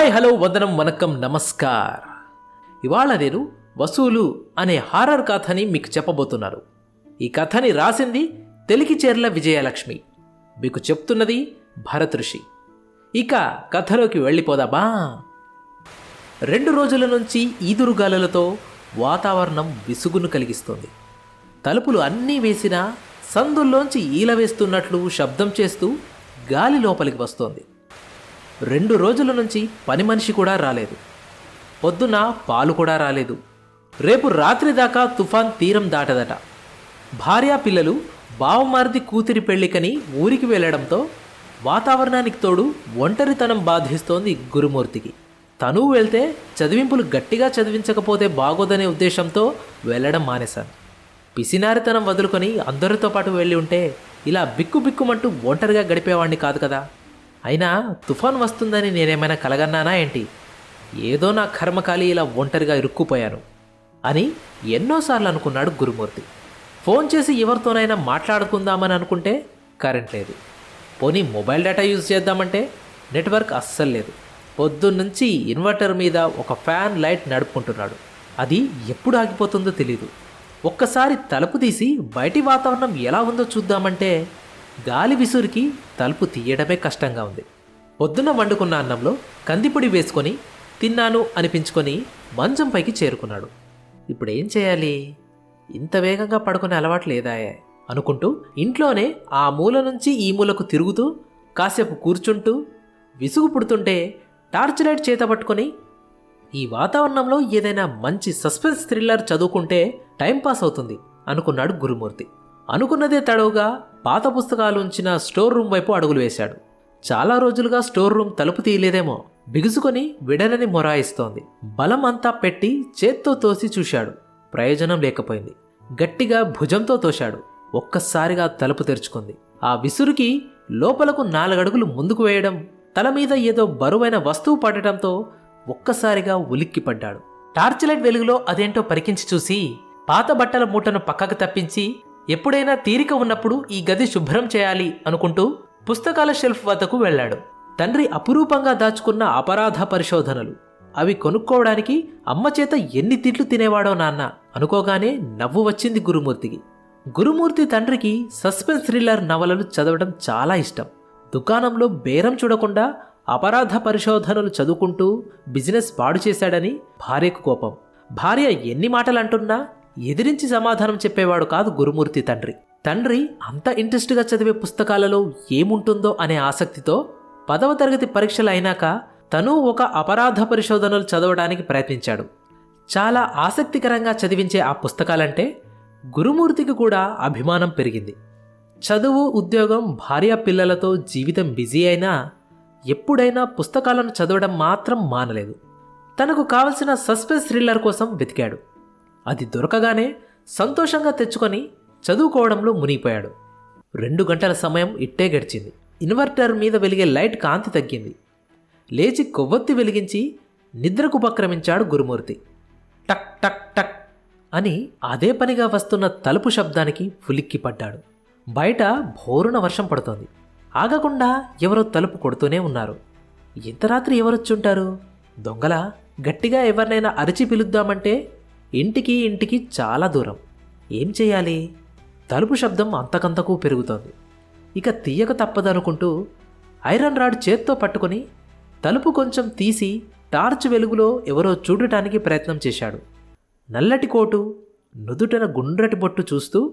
Hi hello వందనం వనకం నమస్కార్. ఇవాళ నేను వసూలు అనే హారర్ కథని మీకు చెప్పబోతున్నారు. ఈ కథని రాసింది తెలికిచేర్ల విజయలక్ష్మి. మీకు చెప్తున్నది భరత్ ఋషి. ఇక కథలోకి వెళ్ళిపోదామా? రెండు రోజుల నుంచి ఈదురుగాలులతో వాతావరణం విసుగును కలిగిస్తుంది. తలుపులు అన్నీ వేసినా సందుల్లోంచి ఈల వేస్తున్నట్లు శబ్దం చేస్తూ గాలి లోపలికి వస్తోంది. రెండు రోజుల నుంచి పని మనిషి కూడా రాలేదు. పొద్దున పాలు కూడా రాలేదు. రేపు రాత్రి దాకా తుఫాన్ తీరం దాటదట. భార్యా పిల్లలు బావమారిది కూతురి పెళ్ళికని ఊరికి వెళ్ళడంతో వాతావరణానికి తోడు ఒంటరితనం బాధిస్తోంది గురుమూర్తికి. తను వెళ్తే చదివింపులు గట్టిగా చదివించకపోతే బాగోదనే ఉద్దేశంతో వెళ్ళడం మానేశాను. పిసినారితనం వదులుకొని అందరితో పాటు వెళ్ళి ఉంటే ఇలా బిక్కు బిక్కుమంటూ ఒంటరిగా గడిపేవాడిని కాదు కదా. అయినా తుఫాన్ వస్తుందని నేనేమైనా కలగన్నానా ఏంటి? ఏదో నా కర్మకాలి ఇలా ఒంటరిగా ఇరుక్కుపోయాను అని ఎన్నోసార్లు అనుకున్నాడు గురుమూర్తి. ఫోన్ చేసి ఎవరితోనైనా మాట్లాడుకుందామని అనుకుంటే కరెంట్ లేదు. పోనీ మొబైల్ డేటా యూజ్ చేద్దామంటే నెట్వర్క్ అస్సలు లేదు. పొద్దున్నుంచి ఇన్వర్టర్ మీద ఒక ఫ్యాన్ లైట్ నడుపుకుంటున్నాడు. అది ఎప్పుడు ఆగిపోతుందో తెలీదు. ఒక్కసారి తలుపు తీసి బయటి వాతావరణం ఎలా ఉందో చూద్దామంటే గాలి విసురికి తలుపు తీయడమే కష్టంగా ఉంది. పొద్దున్న వండుకున్న అన్నంలో కందిపొడి వేసుకొని తిన్నాను అనిపించుకొని మంచం పైకి చేరుకున్నాడు. ఇప్పుడు ఏం చేయాలి? ఇంత వేగంగా పడుకునే అలవాటు లేదాయే అనుకుంటూ ఇంట్లోనే ఆ మూల నుంచి ఈ మూలకు తిరుగుతూ కాసేపు కూర్చుంటూ విసుగు పుడుతుంటే టార్చ్ లైట్ చేత పట్టుకొని ఈ వాతావరణంలో ఏదైనా మంచి సస్పెన్స్ థ్రిల్లర్ చదువుకుంటే టైంపాస్ అవుతుంది అనుకున్నాడు గురుమూర్తి. అనుకున్నదే తడవుగా పాత పుస్తకాలు ఉంచిన స్టోర్ రూమ్ వైపు అడుగులు వేశాడు. చాలా రోజులుగా స్టోర్ రూమ్ తలుపు తీయలేదేమో. బిగుసుకొని విడనని మొరాయిస్తోంది. బలం అంతా పెట్టి చేత్తో తోసి చూశాడు. ప్రయోజనం లేకపోయింది. గట్టిగా భుజంతో తోశాడు. ఒక్కసారిగా తలుపు తెరుచుకుంది. ఆ విసురుకి లోపలకు నాలుగడుగులు ముందుకు వేయడం తల మీద ఏదో బరువైన వస్తువు పడటంతో ఒక్కసారిగా ఉలిక్కిపడ్డాడు. టార్చ్ లైట్ వెలుగులో అదేంటో పరికించి చూసి పాత బట్టల మూటను పక్కకు తప్పించి ఎప్పుడైనా తీరిక ఉన్నప్పుడు ఈ గది శుభ్రం చేయాలి అనుకుంటూ పుస్తకాల షెల్ఫ్ వద్దకు వెళ్ళాడు. తండ్రి అపురూపంగా దాచుకున్న అపరాధ పరిశోధనలు. అవి కొనుక్కోవడానికి అమ్మ చేత ఎన్ని తిట్లు తినేవాడో నాన్న అనుకోగానే నవ్వు వచ్చింది గురుమూర్తికి. గురుమూర్తి తండ్రికి సస్పెన్స్ థ్రిల్లర్ నవలలు చదవడం చాలా ఇష్టం. దుకాణంలో బేరం చూడకుండా అపరాధ పరిశోధనలు చదువుకుంటూ బిజినెస్ పాడు చేశాడని భార్యకు కోపం. భార్య ఎన్ని మాటలు అంటున్నా ఎదిరించి సమాధానం చెప్పేవాడు కాదు గురుమూర్తి తండ్రి. తండ్రి అంత ఇంట్రెస్ట్గా చదివే పుస్తకాలలో ఏముంటుందో అనే ఆసక్తితో పదవ తరగతి పరీక్షలు అయినాక తను ఒక అపరాధ పరిశోధనలు చదవడానికి ప్రయత్నించాడు. చాలా ఆసక్తికరంగా చదివించే ఆ పుస్తకాలంటే గురుమూర్తికి కూడా అభిమానం పెరిగింది. చదువు ఉద్యోగం భార్య పిల్లలతో జీవితం బిజీ అయినా ఎప్పుడైనా పుస్తకాలను చదవడం మాత్రం మానలేదు. తనకు కావలసిన సస్పెన్స్ థ్రిల్లర్ కోసం వెతికాడు. అది దొరకగానే సంతోషంగా తెచ్చుకొని చదువుకోవడంలో మునిగిపోయాడు. రెండు గంటల సమయం ఇట్టే గడిచింది. ఇన్వర్టర్ మీద వెలిగే లైట్ కాంతి తగ్గింది. లేచి కొవ్వొత్తి వెలిగించి నిద్రకు ఉపక్రమించాడు గురుమూర్తి. టక్ టక్ టక్ అని అదే పనిగా వస్తున్న తలుపు శబ్దానికి ఉలిక్కిపడ్డాడు. బయట భోరున వర్షం పడుతోంది. ఆగకుండా ఎవరో తలుపు కొడుతూనే ఉన్నారు. ఇంత రాత్రి ఎవరొచ్చుంటారు? దొంగల? గట్టిగా ఎవరినైనా అరిచి పిలుద్దామంటే ఇంటికి ఇంటికి చాలా దూరం. ఏం చేయాలి? తలుపు శబ్దం అంతకంతకు పెరుగుతోంది. ఇక తీయక తప్పదనుకుంటూ ఐరన్ రాడ్ చేత్తో పట్టుకొని తలుపు కొంచెం తీసి టార్చ్ వెలుగులో ఎవరో చూడటానికి ప్రయత్నం చేశాడు. నల్లటి కోటు నుదుటన గుండ్రటి బొట్టు చూస్తూ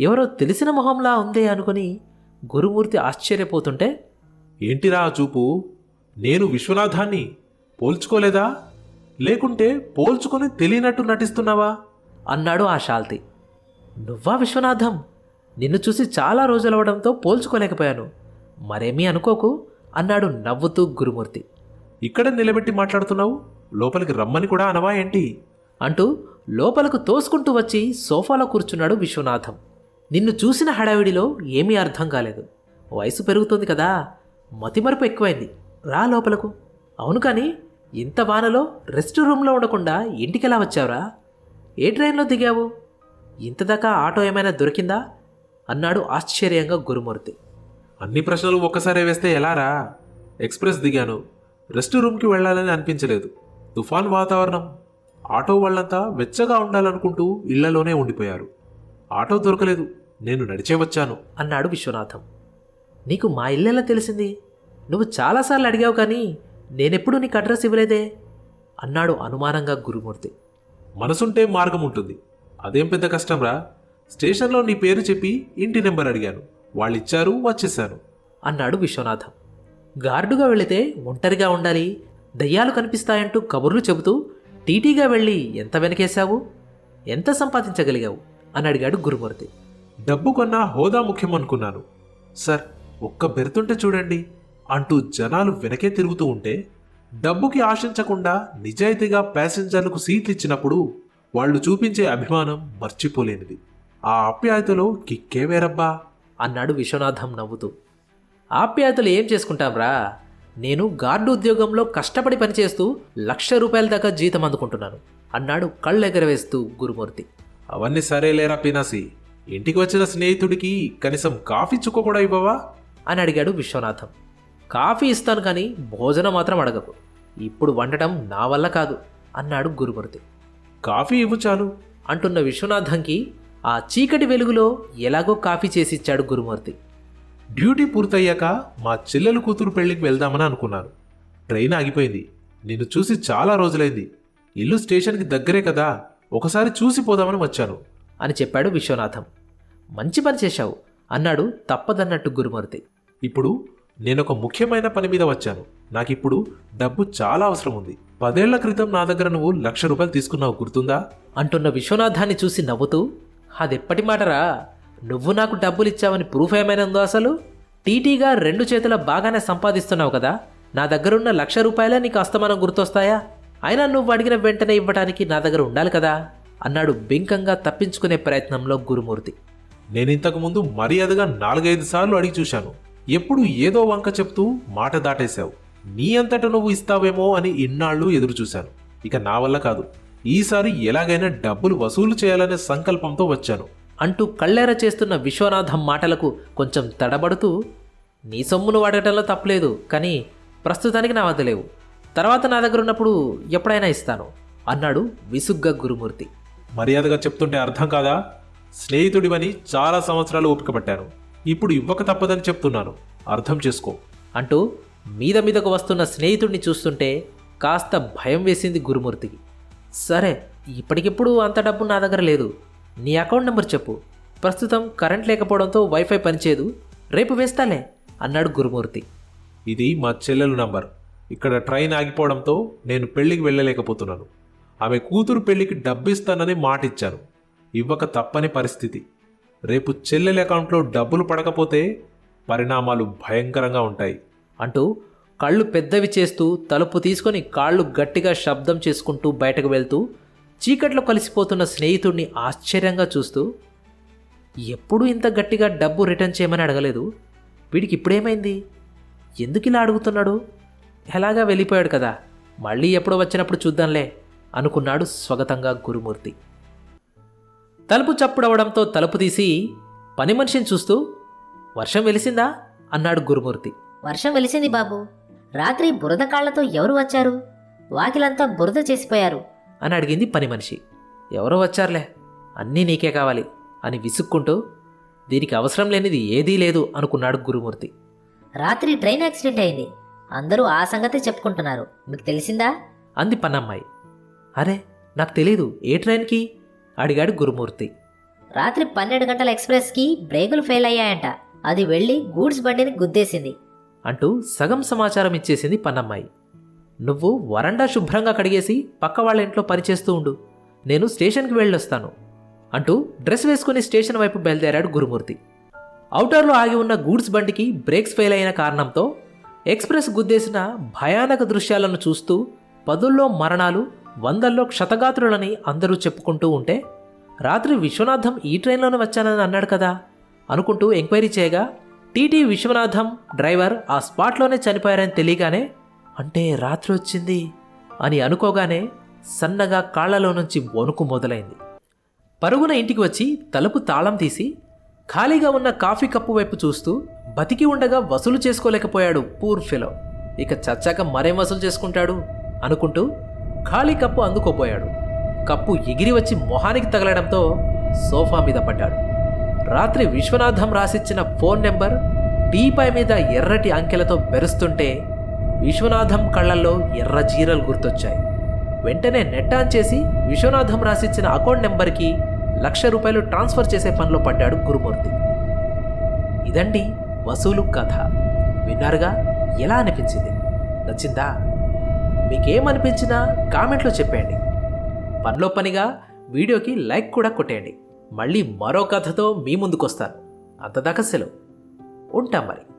ఎవరో తెలిసిన మొహంలా ఉందే అనుకుని గురుమూర్తి ఆశ్చర్యపోతుంటే ఏంటిరా చూపు? నేను విశ్వనాథాన్ని పోల్చుకోలేదా? లేకుంటే పోల్చుకొని తెలియనట్టు నటిస్తున్నావా? అన్నాడు ఆ శాల్తి. నువ్వా విశ్వనాథం? నిన్ను చూసి చాలా రోజులవడంతో పోల్చుకోలేకపోయాను. మరేమీ అనుకోకు అన్నాడు నవ్వుతూ గురుమూర్తి. ఇక్కడ నిలబెట్టి మాట్లాడుతున్నావు? లోపలికి రమ్మని కూడా అనవా ఏంటి? అంటూ లోపలకు తోసుకుంటూ వచ్చి సోఫాలో కూర్చున్నాడు విశ్వనాథం. నిన్ను చూసిన హడావిడిలో ఏమీ అర్థం కాలేదు. వయసు పెరుగుతుంది కదా మతిమరుపు ఎక్కువైంది. రా లోపలకు. అవును కానీ ఇంత వానలో రెస్ట్ రూమ్లో ఉండకుండా ఇంటికెలా వచ్చావురా? ఏ ట్రైన్లో దిగావు? ఇంతదాకా ఆటో ఏమైనా దొరికిందా? అన్నాడు ఆశ్చర్యంగా గురుమూర్తి. అన్ని ప్రశ్నలు ఒక్కసారే వేస్తే ఎలారా? ఎక్స్ప్రెస్ దిగాను. రెస్ట్ రూమ్కి వెళ్ళాలని అనిపించలేదు. తుఫాన్ వాతావరణం. ఆటో వాళ్ళంతా వెచ్చగా ఉండాలనుకుంటూ ఇళ్ళలోనే ఉండిపోయారు. ఆటో దొరకలేదు. నేను నడిచే వచ్చాను. అన్నాడు విశ్వనాథం. నీకు మా ఇల్లెలా తెలిసింది? నువ్వు చాలాసార్లు అడిగావు కానీ నేనెప్పుడు నీకు అడ్రస్ ఇవ్వలేదే? అన్నాడు అనుమానంగా గురుమూర్తి. మనసుంటే మార్గం ఉంటుంది అదేం పెద్ద కష్టంరా? స్టేషన్లో నీ పేరు చెప్పి ఇంటి నెంబర్ అడిగాను. వాళ్ళిచ్చారు వచ్చేసాను అన్నాడు విశ్వనాథం. గార్డుగా వెళితే ఒంటరిగా ఉండాలి దయ్యాలు కనిపిస్తాయంటూ కబుర్లు చెబుతూ టీటీగా వెళ్ళి ఎంత వెనకేశావు? ఎంత సంపాదించగలిగావు? అని అడిగాడు గురుమూర్తి. డబ్బు కన్నా హోదా ముఖ్యం అనుకున్నాను సార్ ఒక్క బెర్తుంటే చూడండి. అంటూ జనాలు వెనకే తిరుగుతూ ఉంటే డబ్బుకి ఆశించకుండా నిజాయితీగా ప్యాసింజర్లకు సీట్లు ఇచ్చినప్పుడు వాళ్ళు చూపించే అభిమానం మర్చిపోలేనిది. ఆ ఆప్యాయతలో కిక్కే వేరబ్బా! అన్నాడు విశ్వనాథం నవ్వుతూ. ఆప్యాయతలు ఏం చేసుకుంటాంరా నేను గార్డు ఉద్యోగంలో కష్టపడి పనిచేస్తూ లక్ష రూపాయల దాకా జీతం అందుకుంటున్నాను అన్నాడు కళ్ళు ఎగరవేస్తూ గురుమూర్తి. అవన్నీ సరేలేరా పినాసి ఇంటికి వచ్చిన స్నేహితుడికి కనీసం కాఫీ చుక్క కూడా ఇవ్వవా? అని అడిగాడు విశ్వనాథం. కాఫీ ఇస్తాను కానీ భోజనం మాత్రం అడగకు. ఇప్పుడు వండటం నా వల్ల కాదు అన్నాడు గురుమూర్తి. కాఫీ ఇవ్వు చాలు. అంటున్న విశ్వనాథంకి ఆ చీకటి వెలుగులో ఎలాగో కాఫీ చేసిచ్చాడు గురుమూర్తి. డ్యూటీ పూర్తయ్యాక మా చెల్లెలు కూతురు పెళ్ళికి వెళ్దామని అనుకున్నాను. ట్రైన్ ఆగిపోయింది. నిన్ను చూసి చాలా రోజులైంది. ఇల్లు స్టేషన్కి దగ్గరే కదా ఒకసారి చూసి పోదామని వచ్చాను. అని చెప్పాడు విశ్వనాథం. మంచి పని చేశావు అన్నాడు తప్పదన్నట్టు గురుమూర్తి. ఇప్పుడు నేను ఒక ముఖ్యమైన పని మీద వచ్చాను. నాకిప్పుడు డబ్బు చాలా అవసరం ఉంది పదేళ్ళ క్రితం నా దగ్గర నువ్వు లక్ష రూపాయలు తీసుకున్నావు గుర్తుందా? అంటున్న విశ్వనాథాన్ని చూసి నవ్వుతూ అదెప్పటి మాటరా? నువ్వు నాకు డబ్బులు ఇచ్చావని ప్రూఫ్ ఏమైనా ఉందో అసలు? టీటీగా రెండు చేతుల బాగానే సంపాదిస్తున్నావు కదా? నా దగ్గరున్న లక్ష రూపాయలే నీకు అస్తమానం గుర్తొస్తాయా? అయినా నువ్వు అడిగిన వెంటనే ఇవ్వడానికి నా దగ్గర ఉండాలి కదా? అన్నాడు బింకంగా తప్పించుకునే ప్రయత్నంలో గురుమూర్తి. నేను ఇంతకు ముందు మర్యాదగా నాలుగైదు సార్లు అడిగి చూశాను. ఎప్పుడు ఏదో వంక చెప్తూ మాట దాటేశావు. నీ అంతట నువ్వు ఇస్తావేమో అని ఇన్నాళ్ళు ఎదురు చూశాను ఇక నా వల్ల కాదు. ఈసారి ఎలాగైనా డబ్బులు వసూలు చేయాలనే సంకల్పంతో వచ్చాను. అంటూ కళ్ళెర చేస్తున్న విశ్వనాథం మాటలకు కొంచెం తడబడుతూ నీ సొమ్మును వాడటంలో తప్పలేదు కానీ ప్రస్తుతానికి నా వద్ద లేవు. తర్వాత నా దగ్గర ఉన్నప్పుడు ఎప్పుడైనా ఇస్తాను అన్నాడు విసుగ్గా గురుమూర్తి. మర్యాదగా చెప్తుంటే అర్థం కాదా? స్నేహితుడివని చాలా సంవత్సరాలు ఓపిక పట్టాను. ఇప్పుడు ఇవ్వక తప్పదని చెప్తున్నాను. అర్థం చేసుకో. అంటూ మీద మీదకు వస్తున్న స్నేహితుడిని చూస్తుంటే కాస్త భయం వేసింది గురుమూర్తికి సరే ఇప్పటికిప్పుడు అంత డబ్బు నా దగ్గర లేదు. నీ అకౌంట్ నెంబర్ చెప్పు. ప్రస్తుతం కరెంట్ లేకపోవడంతో వైఫై పనిచేయదు. రేపు వేస్తాలే అన్నాడు గురుమూర్తి. ఇది మా చెల్లెలు నంబర్. ఇక్కడ ట్రైన్ ఆగిపోవడంతో నేను పెళ్ళికి వెళ్ళలేకపోతున్నాను. ఆమె కూతురు పెళ్ళికి డబ్బు ఇస్తానని మాట ఇచ్చాను ఇవ్వక తప్పని పరిస్థితి. రేపు చెల్లెలి అకౌంట్లో డబ్బులు పడకపోతే పరిణామాలు భయంకరంగా ఉంటాయి. అంటూ కళ్ళు పెద్దవి చేస్తూ తలుపు తీసుకొని కాళ్ళు గట్టిగా శబ్దం చేసుకుంటూ బయటకు వెళ్తూ చీకట్లో కలిసిపోతున్న స్నేహితుడిని ఆశ్చర్యంగా చూస్తూ ఎప్పుడు ఇంత గట్టిగా డబ్బు రిటర్న్ చేయమని అడగలేదు? వీడికి ఇప్పుడేమైంది? ఎందుకు ఇలా అడుగుతున్నాడు? ఎలాగా వెళ్ళిపోయాడు కదా? మళ్ళీ ఎప్పుడో వచ్చినప్పుడు చూద్దాంలే అనుకున్నాడు స్వగతంగా గురుమూర్తి. తలుపు చప్పుడవడంతో తలుపు తీసి పని మనిషిని చూస్తూ వర్షం వెలిసిందా? అన్నాడు గురుమూర్తి. వర్షం వెలిసింది బాబు. రాత్రి బురద కాళ్ళతో ఎవరు వచ్చారు? వాకిలంతా బురద చేసిపోయారు. అని అడిగింది పని మనిషి. ఎవరో వచ్చారులే. అన్నీ నీకే కావాలి అని విసుక్కుంటూ దీనికి అవసరం లేనిది ఏదీ లేదు అనుకున్నాడు గురుమూర్తి. రాత్రి ట్రైన్ యాక్సిడెంట్ అయింది. అందరూ ఆ సంగతే చెప్పుకుంటున్నారు. మీకు తెలిసిందా? అంది పన్నమ్మాయి అరే నాకు తెలీదు. ఏ ట్రైన్కి? అడిగాడు గురుమూర్తి. రాత్రి పన్నెండు గంటల ఎక్స్ప్రెస్కి బ్రేకులు ఫెయిల్ అయ్యాయంట. అది వెళ్ళి గూడ్స్ బండిని గుద్దేసింది. అంటూ సగం సమాచారం ఇచ్చేసింది పన్నమ్మాయి. నువ్వు వరండా శుభ్రంగా కడిగేసి పక్క వాళ్ళ ఇంట్లో పనిచేస్తూ ఉండు. నేను స్టేషన్కి వెళ్ళొస్తాను. అంటూ డ్రెస్ వేసుకుని స్టేషన్ వైపు బయలుదేరాడు గురుమూర్తి. ఔటర్లో ఆగి ఉన్న గూడ్స్ బండికి బ్రేక్స్ ఫెయిల్ అయిన కారణంతో ఎక్స్ప్రెస్ గుద్దేసిన భయానక దృశ్యాలను చూస్తూ పదుల్లో మరణాలు వందల్లో క్షతగాత్రులని అందరూ చెప్పుకుంటూ ఉంటే రాత్రి విశ్వనాథం ఈ ట్రైన్లోనే వచ్చానని అన్నాడు కదా అనుకుంటూ ఎంక్వైరీ చేయగా టీటీ విశ్వనాథం డ్రైవర్ ఆ స్పాట్లోనే చనిపోయారని తెలియగానే అంటే రాత్రి వచ్చింది అని అనుకోగానే సన్నగా కాళ్ళలో నుంచి వణుకు మొదలైంది. పరుగున ఇంటికి వచ్చి తలుపు తాళం తీసి ఖాళీగా ఉన్న కాఫీ కప్పు వైపు చూస్తూ బతికి ఉండగా వసూలు చేసుకోలేకపోయాడు పూర్ ఫెలో. ఇక చచ్చాక మరేం వసూలు చేసుకుంటాడు అనుకుంటూ ఖాళీ కప్పు అందుకోపోయాడు. కప్పు ఎగిరి వచ్చి మొహానికి తగలడంతో సోఫా మీద పడ్డాడు. రాత్రి విశ్వనాథం రాసిచ్చిన ఫోన్ నెంబర్ టీపాయ్ మీద ఎర్రటి అంకెలతో మెరుస్తుంటే విశ్వనాథం కళ్ళల్లో ఎర్ర జీరలు గుర్తొచ్చాయి. వెంటనే నెట్ ఆన్ చేసి విశ్వనాథం రాసిచ్చిన అకౌంట్ నెంబర్కి లక్ష రూపాయలు ట్రాన్స్ఫర్ చేసే పనిలో పడ్డాడు గురుమూర్తి. ఇదండి వసూలు కథ. విన్నారుగా? ఎలా అనిపించింది? నచ్చిందా? మీకేమనిపించినా కామెంట్లో చెప్పండి పనిలో పనిగా వీడియోకి లైక్ కూడా కొట్టేయండి. మళ్ళీ మరో కథతో మీ ముందుకొస్తాను. అంతదాకా సెలవు. ఉంటాం మరి.